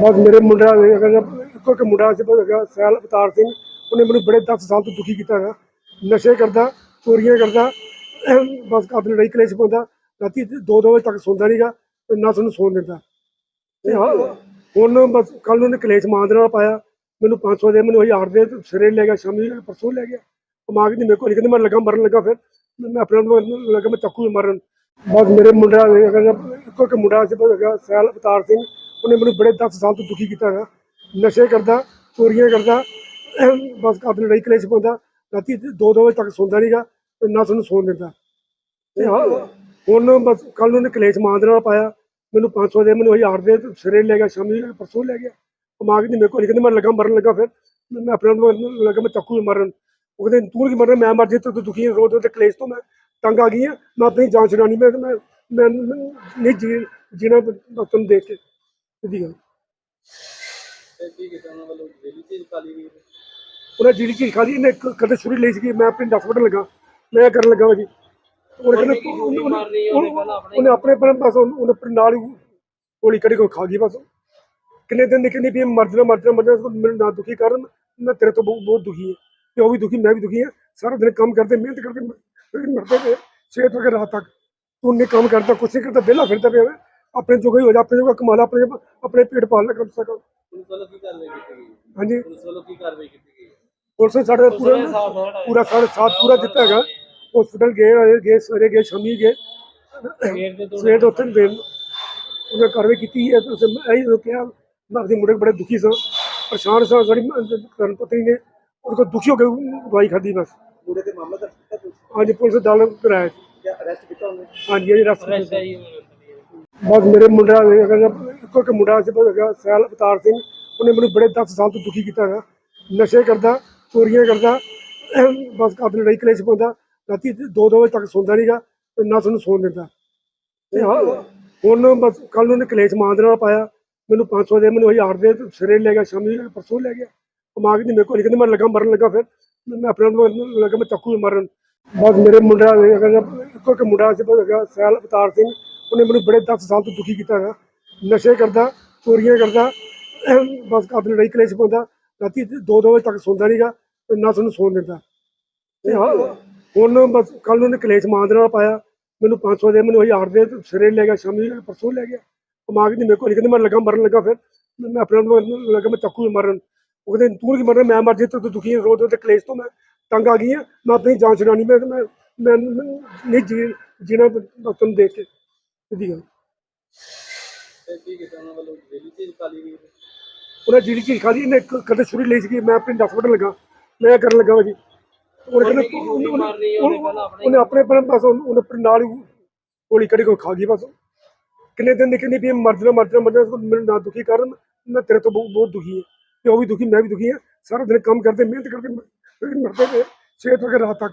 ਬਸ ਮੇਰੇ ਮੁੰਡਾ ਹੈਗਾ ਇੱਕੋ ਇੱਕ ਮੁੰਡਾ ਸੀ ਬਸ ਹੈਗਾ, ਸੈਲ ਅਵਤਾਰ ਸਿੰਘ, ਉਹਨੇ ਮੈਨੂੰ ਬੜੇ 10 ਸਾਲ ਤੋਂ ਦੁਖੀ ਕੀਤਾ ਹੈਗਾ। ਨਸ਼ੇ ਕਰਦਾ, ਚੋਰੀਆਂ ਕਰਦਾ ਬਸ ਆਪਣੀ ਲੜਾਈ ਕਲੇਸ਼ ਪਾਉਂਦਾ, ਰਾਤੀ 2-2 ਵਜੇ ਤੱਕ ਸੌਂਦਾ ਨਹੀਂਗਾ ਤੇ ਨਾ ਸਾਨੂੰ ਸੌਣ ਦਿੰਦਾ। ਤੇ ਹੁਣ ਬਸ ਕੱਲ ਉਹਨੇ ਕਲੇਸ਼ ਮਾਂ ਦੇ ਨਾਲ ਪਾਇਆ। ਮੈਨੂੰ 500 ਦੇ, ਮੈਨੂੰ 1000 ਦੇ ਤੇ ਸਿਰੇ ਲੈ ਗਿਆ, ਸ਼ਾਮੀ ਪਰਸੋਂ ਲੈ ਗਿਆ। ਕਮਾ ਕੇ ਨਹੀਂ ਮੇਰੇ ਕੋਲ ਕਹਿੰਦੇ ਮੈਂ ਲੱਗਾ, ਮਰਨ ਲੱਗਾ ਫਿਰ। ਮੈਂ ਆਪਣੇ ਆਪ ਨੂੰ ਲੱਗਾ, ਮੈਂ ਚੱਕੂ ਮਾਰਨ। ਬਸ ਮੇਰੇ ਮੁੰਡਾ ਹੈਗਾ ਇੱਕੋ ਇੱਕ ਮੁੰਡਾ ਸੀ ਬਸ ਹੈਗਾ, ਸੈਲ ਅਵਤਾਰ ਸਿੰਘ। ਉਹਨੇ ਮੈਨੂੰ ਬੜੇ 10 ਸਾਲ ਤੋਂ ਦੁਖੀ ਕੀਤਾ ਹੈਗਾ ਨਸ਼ੇ ਕਰਦਾ ਚੋਰੀਆਂ ਕਰਦਾ ਬਸ ਆਪਣੀ ਲੜਾਈ ਕਲੇਸ਼ ਪਾਉਂਦਾ ਰਾਤੀ 2-2 ਵਜੇ ਤੱਕ ਸੌਂਦਾ ਨਹੀਂਗਾ ਤੇ ਨਾ ਸਾਨੂੰ ਸੌਣ ਦਿੰਦਾ ਤੇ ਹੁਣ ਬਸ ਕੱਲ ਉਹਨੇ ਕਲੇਸ਼ ਮਾਂ ਦੇ ਨਾਲ ਪਾਇਆ ਮੈਨੂੰ 500 ਦੇ ਮੈਨੂੰ 1000 ਦੇ ਸਿਰੇ ਲੈ ਗਿਆ ਸ਼ਾਮੀ ਪਰਸੋਂ ਲੈ ਗਿਆ ਕਮਾ ਕੇ ਨਹੀਂ ਮੇਰੇ ਕੋਲ ਕਹਿੰਦੇ ਮੈਂ ਲੱਗਾ ਮਰਨ ਲੱਗਾ ਫਿਰ ਮੈਂ ਆਪਣੇ ਆਪ ਨੂੰ ਲੱਗਾ ਮੈਂ ਚੱਕੂ ਮਾਰਨ ਉਹ ਕਹਿੰਦੇ ਤੂੰ ਕੀ ਮਰਨਾ ਮੈਂ ਮਰ ਜੇ ਤੂੰ ਦੁਖੀ ਰੋਜ਼ ਰੋਜ਼ ਤੇ ਕਲੇਸ਼ ਤੋਂ ਮੈਂ ਤੰਗ ਆ ਗਈ ਹਾਂ ਮੈਂ ਆਪਣੀ ਜਾਨ ਛੁਡਾਉਣੀ ਮੈਂ ਮੈਂ ਨਹੀਂ ਜੀ ਜੀਣਾ ਬਸ ਤੁਹਾਨੂੰ ਦੇਖ ਕੇ ਸਿੱਧੀ ਗੱਲ। ਤੇ ਕੀ ਕੀਤਾ ਉਹਨਾਂ ਵੱਲੋਂ? ਦਿੱਲੀ ਚ ਕਾਲੀ ਵੀ ਉਹਨੇ ਜਿਹੜੀ ਚੀਜ਼ ਖਾਦੀ ਇਹਨੇ ਕਦੇ ਛੁਰੀ ਲਈ ਸੀ ਮੈਂ ਆਪਣੇ ਹਸਪਤਾਲ ਲੱਗਾ। ਮੈਂ ਕਰਨ ਲੱਗਾ ਵਾ ਜੀ। ਉਹਨੇ ਕਹਿੰਦਾ ਉਹਨੇ ਆਪਣੇ- ਆਪਣੇ ਪਰ ਬਸ ਉਹਨੇ ਉਹਨੇ ਆਪਣੇ ਨਾਲ ਹੀ ਗੋਲੀ ਕੱਢੀ ਕੋ ਖਾ ਗਈ ਬਸ। ਕਿੰਨੇ ਦਿਨ ਦੀ ਕਹਿੰਦੀ ਵੀ ਮਰ ਜਾਣਾ ਮਰ ਜਾਣਾ ਮਰ ਜਾਣਾ ਮੈਨੂੰ ਨਾ ਦੁਖੀ ਕਰਨ ਮੈਂ ਤੇਰੇ ਤੋਂ ਬਹੁਤ ਬਹੁਤ ਦੁਖੀ ਹਾਂ। ਤੇ ਉਹ ਵੀ ਦੁਖੀ ਮੈਂ ਵੀ ਦੁਖੀ ਹਾਂ। ਸਾਰਾ ਦਿਨ ਕੰਮ ਕਰਦੇ ਮਿਹਨਤ ਕਰਦੇ ਮ- ਮਰਦੇ ਪਏ ਸਵੇਰ ਤੋਂ ਕੇ ਰਾਤ ਤੱਕ। ਤੂੰ ਨਹੀਂ ਕੰਮ ਕਰਦਾ ਕੁਛ ਨਹੀਂ ਕਰਦਾ ਵਿਹਲਾ ਫਿਰਦਾ ਪਿਆ ਵਾ। ਆਪਣੇ ਜੋਗਾ ਹੀ ਹੋ ਜਾ ਆਪਣੇ ਜੋਗਾ ਕਮਾ ਲਾ ਆਪਣੇ ਆਪਣੇ ਪੇਟ ਪਾਲ ਲੈ ਕਮ ਸੇ ਕਮ ਪੁਲਿਸ ਵੱਲੋਂ ਕੀ ਕਾਰਵਾਈ ਕੀਤੀ ਗਈ? ਹਾਂਜੀ। ਪੁਲਿਸ ਵੱਲੋਂ ਕੀ ਕਾਰਵਾਈ ਕੀਤੀ ਗਈ? ਪੁਲਿਸ ਨੇ ਸਾਡੇ ਪੂਰਾ। ਪੂਰਾ ਸਾਡਾ ਸਾਥ ਪੂਰਾ ਦਿੱਤਾ ਹੈਗਾ। ਹਸਪੀਟਲ ਗਏ ਆਏ ਗਏ ਸਵੇਰੇ ਗਏ ਸ਼ਾਮੀ ਗਏ। ਸਵੇਰ ਦੇ ਤੋਂ ਸਵੇਰ ਤੋਂ ਉੱਥੇ ਦੇ ਉਹਨੇ ਕਾਰਵਾਈ ਕੀਤੀ ਹੈ ਤੁਸੀਂ ਇਹੀ ਰੁਕਿਆ ਮੈਂ ਆਪਦੇ ਮੁੰਡੇ ਬੜੇ ਦੁਖੀ ਸਾਂ। ਪਰੇਸ਼ਾਨ ਸਾਂ ਸਾਡੀ ਕਰਨ ਪਤਨੀ ਨੇ। ਉਹਦੇ ਕੋਲ ਦੁਖੀ ਹੋ ਕੇ ਦਵਾਈ ਖਾਧੀ ਬਸ। ਮੁੰਡੇ ਤੇ ਮਾਮਲਾ ਦਰਜ ਕੀਤਾ ਪੁਲਿਸ ਹਾਂਜੀ ਪੁਲਿਸ ਦਾਲ ਕਰਾਇਆ। ਅਰੈਸਟ ਕੀਤਾ ਉਹਨੇ? ਹਾਂਜੀ ਇਹ ਰਸਤੇ ਅਰੈਸਟ ਹੈ ਜੀ। ਬਸ ਮੇਰੇ ਮੁੰਡਾ ਹੈਗਾ ਇੱਕੋ ਇੱਕ ਮੁੰਡਾ ਸੀ ਬਸ ਹੈਗਾ, ਸੈਲ ਅਵਤਾਰ ਸਿੰਘ। ਉਹਨੇ ਮੈਨੂੰ ਬੜੇ 10 ਸਾਲ ਤੋਂ ਦੁਖੀ ਕੀਤਾ ਹੈਗਾ। ਨਸ਼ੇ ਕਰਦਾ, ਚੋਰੀਆਂ ਕਰਦਾ, ਬਸ ਆਪਣੀ ਲੜਾਈ ਕਲੇਸ਼ ਪਾਉਂਦਾ। ਰਾਤੀ 2-2 ਵਜੇ ਤੱਕ ਸੌਂਦਾ ਨਹੀਂਗਾ ਤੇ ਨਾ ਸਾਨੂੰ ਸੌਣ ਦਿੰਦਾ। ਤੇ ਹੁਣ ਬਸ ਕੱਲ ਉਹਨੇ ਕਲੇਸ਼ ਮਾਂ ਦੇ ਨਾਲ ਪਾਇਆ। ਮੈਨੂੰ 500 ਦੇ, ਮੈਨੂੰ 1000 ਦੇ ਤੇ ਸਿਰੇ ਲੈ ਗਿਆ, ਸ਼ਾਮੀ ਪਰਸੋਂ ਲੈ ਗਿਆ। ਕਮਾ ਕੇ ਮੇਰੇ ਕੋਲ, ਕਹਿੰਦੇ ਮੈਂ ਲੱਗਾ ਮਰਨ ਲੱਗਾ ਫਿਰ। ਮੈਂ ਆਪਣੇ ਆਪ ਨੂੰ ਲੱਗਾ ਮੈਂ ਚੱਕੂ ਮਾਰਨ। ਬਸ ਮੇਰੇ ਮੁੰਡਾ ਹੈਗਾ ਇੱਕੋ ਇੱਕ ਮੁੰਡਾ ਸੀ ਬਸ ਹੈਗਾ, ਸੈਲ ਅਵਤਾਰ ਸਿੰਘ। ਉਹਨੇ ਮੈਨੂੰ ਬੜੇ 10 ਸਾਲ ਤੋਂ ਦੁਖੀ ਕੀਤਾ ਹੈਗਾ। ਨਸ਼ੇ ਕਰਦਾ ਚੋਰੀਆਂ ਕਰਦਾ ਬਸ ਆਪਣੀ ਲੜਾਈ ਕਲੇਸ਼ ਪਾਉਂਦਾ ਰਾਤੀ 2-2 ਵਜੇ ਤੱਕ ਸੌਂਦਾ ਨਹੀਂਗਾ ਤੇ ਨਾ ਸਾਨੂੰ ਸੌਣ ਦਿੰਦਾ। ਤੇ ਹੁਣ ਬਸ ਕੱਲ ਉਹਨੇ ਕਲੇਸ਼ ਮਾਂ ਦੇ ਨਾਲ ਪਾਇਆ। ਮੈਨੂੰ 500 ਦੇ ਮੈਨੂੰ 1000 ਦੇ ਤੇ ਸਿਰੇ ਲੈ ਗਿਆ ਸ਼ਾਮੀ ਪਰਸੋਂ ਲੈ ਗਿਆ। ਕਮਾ ਕੇ ਨਹੀਂ ਮੇਰੇ ਕੋਲ ਕਹਿੰਦੇ ਮੈਂ ਲੱਗਾ ਮਰਨ ਲੱਗਾ ਫਿਰ। ਮੈਂ ਆਪਣੇ ਆਪ ਨੂੰ ਲੱਗਾ ਮੈਂ ਚੱਕੂ ਮਰਨ। ਉਹ ਕਹਿੰਦੇ ਤੂੰ ਕੀ ਮਰਨਾ ਮੈਂ ਮਰ ਜੇ ਤੂੰ ਦੁਖੀ ਹੈ, ਰੋਜ਼ ਰੋਜ਼ ਤੇ ਕਲੇਸ਼ ਤੋਂ ਮੈਂ ਤੰਗ ਆ ਗਈ ਹਾਂ ਮੈਂ ਆਪਣੀ ਜਾਨ ਛੁਡਾਉਣੀ ਮੈਂ ਮੈਂ ਮੈਂ ਨਹੀਂ ਜੀ ਜੀਣਾ ਬਸ ਤੁਹਾਨੂੰ ਦੇਖ ਕੇ। ਸਿੱਧੀ ਗੱਲ ਤੇ ਕੀ ਕੀਤਾ ਉਹਨਾਂ ਵੱਲੋਂ? ਦਿੱਲੀ ਚ ਕਾਲੀ ਵੀ ਉਹਨੇ ਜਿਹੜੀ ਚੀਜ਼ ਖਾਦੀ ਇਹਨੇ ਕ- ਕਦੇ ਛੁਰੀ ਲਈ ਸੀ ਮੈਂ ਆਪਣੇ ਹਸਪਤਾਲ ਲੱਗਾ। ਮੈਂ ਕਰਨ ਲੱਗਾ ਜੀ। ਉਹਨੇ ਕਹਿੰਦਾ ਆਪਣੇ- ਆਪਣੇ ਪਰ ਬਸ ਉਹਨੇ ਉਹਨੇ ਆਪਣੇ ਨਾਲ ਹੀ ਗੋਲੀ ਕੱਢੀ ਖਾ ਗਈ ਬਸ। ਕਿੰਨੇ ਦਿਨ ਦੀ ਕਹਿੰਦੀ ਵੀ ਮਰ ਜਾਣਾ ਮਰ ਜਾਣਾ ਮਰ ਜਾਣਾ ਮੈਨੂੰ ਨਾ ਦੁਖੀ ਕਰਨ ਮੈਂ ਤੇਰੇ ਤੋਂ ਬਹੁਤ ਬਹੁਤ ਦੁਖੀ ਹਾਂ। ਤੇ ਉਹ ਵੀ ਦੁਖੀ ਮੈਂ ਵੀ ਦੁਖੀ ਹਾਂ। ਸਾਰਾ ਦਿਨ ਕੰਮ ਕਰਦੇ ਮਿਹਨਤ ਕਰਦੇ ਮ- ਮਰਦੇ ਪਏ ਸਵੇਰ ਤੋਂ ਲੈ ਕੇ ਰਾਤ ਤੱਕ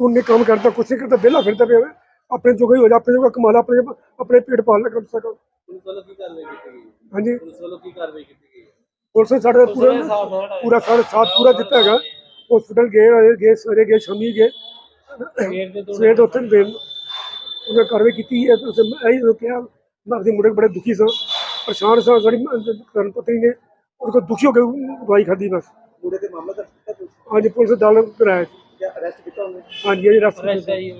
ਤੂੰ ਨਹੀਂ ਕੰਮ ਕਰਦਾ ਕੁਛ ਨਹੀਂ ਕਰਦਾ ਵਿਹਲਾ ਫਿਰਦਾ ਪਿਆ ਵਾ। ਆਪਣੇ ਜੋਗਾ ਹੀ ਹੋ ਜਾ ਆਪਣੇ ਜੋਗਾ ਕਮਾ ਲਾ ਆਪਣੇ ਆਪਣੇ ਪੇਟ ਪਾਲ ਲੈ ਕਮ ਸੇ ਕਮ। ਪੁਲਿਸ ਵੱਲੋਂ ਕੀ ਕਾਰਵਾਈ ਕੀਤੀ ਗਈ? ਹਾਂਜੀ। ਪੁਲਿਸ ਵੱਲੋਂ ਕੀ ਕਾਰਵਾਈ ਕੀਤੀ ਗਈ? ਪੁਲਿਸ ਨੇ ਸਾਡੇ ਪੂਰਾ। ਪੂਰਾ ਸਾਡਾ ਸਾਥ ਪੂਰਾ ਦਿੱਤਾ ਹੈਗਾ। ਹਸਪੀਟਲ ਗਏ ਆਏ ਗਏ ਸਵੇਰੇ ਗਏ ਸ਼ਾਮੀ ਗਏ। ਸਵੇਰ ਦੇ ਉੱਥੇ ਦੇ ਉਹਨੇ ਕਾਰਵਾਈ ਕੀਤੀ ਹੈ ਤੁਸੀਂ ਇਹੀ ਰੁਕਿਆ ਮੈਂ ਆਪਦੇ ਮੁੰਡੇ ਬੜੇ ਦੁਖੀ ਸਾਂ। ਪਰੇਸ਼ਾਨ ਸਾਂ ਸਾਡੀ ਕਰਨ ਪਤਨੀ ਨੇ। ਉਹਦੇ ਕੋਲ ਦੁਖੀ ਹੋ ਕੇ ਦਵਾਈ ਖਾਧੀ ਬਸ। ਮੁੰਡੇ ਤੇ ਮਾਮਲਾ ਦਰਜ ਕੀਤਾ ਪੁਲਿਸ ਹਾਂਜੀ ਪੁਲਿਸ ਦਾਲ ਕਰਾਇਆ ਅਰੈਸਟ ਕੀਤਾ ਉਹਨੇ? ਹਾਂਜੀ ਅਰੈਸਟ ਹੈ ਜੀ